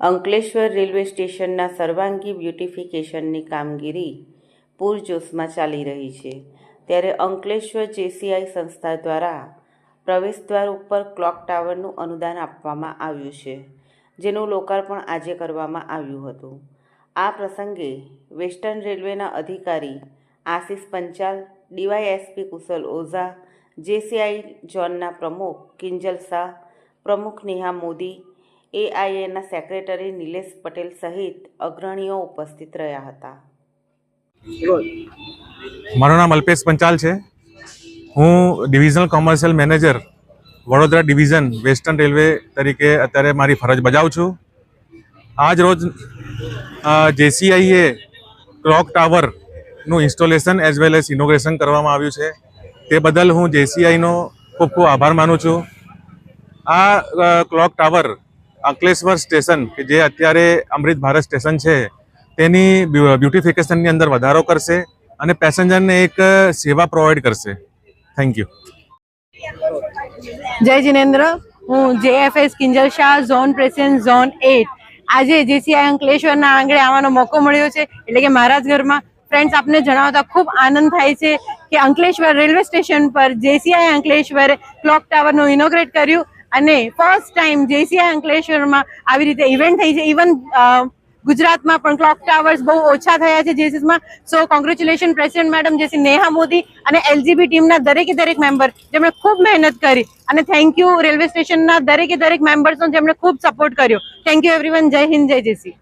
Ankleshwar railway સ્ટેશનના સર્વાંગી બ્યુટિફિકેશનની કામગીરી પૂરજોશમાં ચાલી રહી છે. ત્યારે અંકલેશ્વર જેસીઆઈ સંસ્થા દ્વારા પ્રવેશદ્વાર ઉપર ક્લોક ટાવરનું અનુદાન આપવામાં આવ્યું છે, જેનું લોકાર્પણ આજે કરવામાં આવ્યું હતું. આ પ્રસંગે વેસ્ટર્ન રેલવેના અધિકારી આશિષ પંચાલ, ડીવાયએસપી કુશલ ઓઝા, જેસીઆઈ ઝોનના પ્રમુખ કિંજલ શાહ, પ્રમુખ નેહા મોદી એઆઈએના સેક્રેટરી નિલેશ પટેલ સહિત અગ્રણીઓ ઉપસ્થિત રહ્યા હતા. મારું નામ અલ્પેશ પંચાલ છે. હું divisional commercial manager Vadodara division western railway તરીકે અત્યારે મારી ફરજ બજાવું છું. આજ રોજ જેસીઆઈએ clock ટાવરનું installation as well as inauguration કરવામાં આવ્યું છે. તે બદલ હું જેસીઆઈનો ખૂબ ખૂબ આભાર માનું છું. આ ક્લોક ટાવર અંકલેશ્વર સ્ટેશન, કે જે અત્યારે અમૃત ભારત સ્ટેશન છે, તેની બ્યુટિફિકેશનની અંદર વધારો કરશે અને પેસેન્જરને એક સેવા પ્રોવાઈડ કરશે. થેન્ક યુ જય જિનેન્દ્ર. હું JFS Kinjal Shah, zone president, zone eight આજે જેસીઆઈ અંકલેશ્વરના આંગણે આવવાનો મોકો મળ્યો છે. એટલે કે મારા જ ઘરમાં ફ્રેન્ડ્સ, આપને જણાવતા ખૂબ આનંદ થાય છે કે અંકલેશ્વર રેલવે સ્ટેશન પર જેસીઆઈ અંકલેશ્વરે ક્લોક ટાવરનું ઇનોગ્રેટ કર્યું. અને ફર્સ્ટ ટાઈમ જેસીઆઈ અંકલેશ્વરમાં આવી રીતે ઇવેન્ટ થઈ છે. ઇવન ગુજરાતમાં પણ ક્લોક ટાવર્સ બહુ ઓછા થયા છે જેસીસમાં so congratulation president madam JC Neha Modi અને એલજીબી ટીમના દરેકે દરેક મેમ્બર જેમણે ખૂબ મહેનત કરી. અને થેન્ક યુ રેલવે સ્ટેશનના દરેકે દરેક મેમ્બર્સનો જેમણે ખૂબ સપોર્ટ કર્યો. થેન્ક યુ એવરીવન જય હિન્દ, જય જેસી